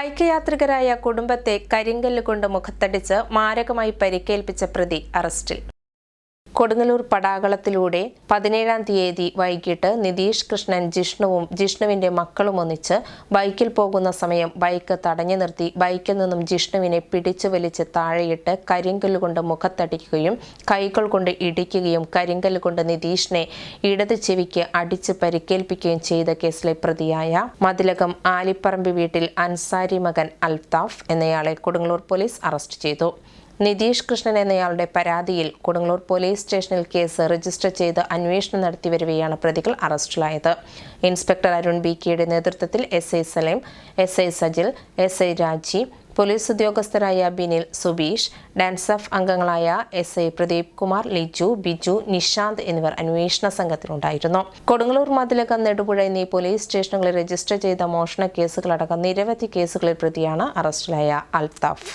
Bike യാത്രികരായ കുടുംബത്തെ കരിങ്കല്ല് കൊണ്ട് മുഖത്തടിച്ച് മാരകമായി പരിക്കേൽപ്പിച്ച പ്രതി അറസ്റ്റിൽ. കൊടുങ്ങല്ലൂർ പടാകളത്തിലൂടെ പതിനേഴാം തീയതി വൈകിട്ട് നിതീഷ് കൃഷ്ണൻ ജിഷ്ണുവും ജിഷ്ണുവിന്റെ മക്കളും ഒന്നിച്ച് ബൈക്കിൽ പോകുന്ന സമയം ബൈക്ക് തടഞ്ഞു നിർത്തി. ബൈക്കിൽ നിന്നും ജിഷ്ണുവിനെ പിടിച്ചു വലിച്ച് താഴെയിട്ട് കരിങ്കല്ല് കൊണ്ട് മുഖത്തടിക്കുകയും കൈകൾ കൊണ്ട് ഇടിക്കുകയും കരിങ്കല്ല് കൊണ്ട് നിതീഷിനെ ഇടത് ചെവിക്ക് അടിച്ച് പരിക്കേൽപ്പിക്കുകയും ചെയ്ത കേസിലെ പ്രതിയായ മതിലകം ആലിപ്പറമ്പ് വീട്ടിൽ അൻസാരി മകൻ അൽതാഫ് എന്നയാളെ കൊടുങ്ങല്ലൂർ പോലീസ് അറസ്റ്റ് ചെയ്തു. നിതീഷ് കൃഷ്ണൻ എന്നയാളുടെ പരാതിയിൽ കൊടുങ്ങല്ലൂർ പോലീസ് സ്റ്റേഷനിൽ കേസ് രജിസ്റ്റർ ചെയ്ത് അന്വേഷണം നടത്തി വരികയാണ് പ്രതികൾ അറസ്റ്റിലായത്. ഇൻസ്പെക്ടർ അരുൺ ബി കെയുടെ നേതൃത്വത്തിൽ S I Saleem S I Sajil S I Raji police ഉദ്യോഗസ്ഥരായ Binil Subeesh DANSAF അംഗങ്ങളായ എസ് ഐ പ്രദീപ് കുമാർ ലിജു ബിജു നിഷാന്ത് എന്നിവർ അന്വേഷണ സംഘത്തിലുണ്ടായിരുന്നു. കൊടുങ്ങല്ലൂർ മതിലകം നെടുപുഴ എന്നീ പോലീസ് സ്റ്റേഷനുകളിൽ രജിസ്റ്റർ ചെയ്ത മോഷണ കേസുകളടക്കം നിരവധി കേസുകളിൽ പ്രതിയാണ് അറസ്റ്റിലായ അൽതാഫ്.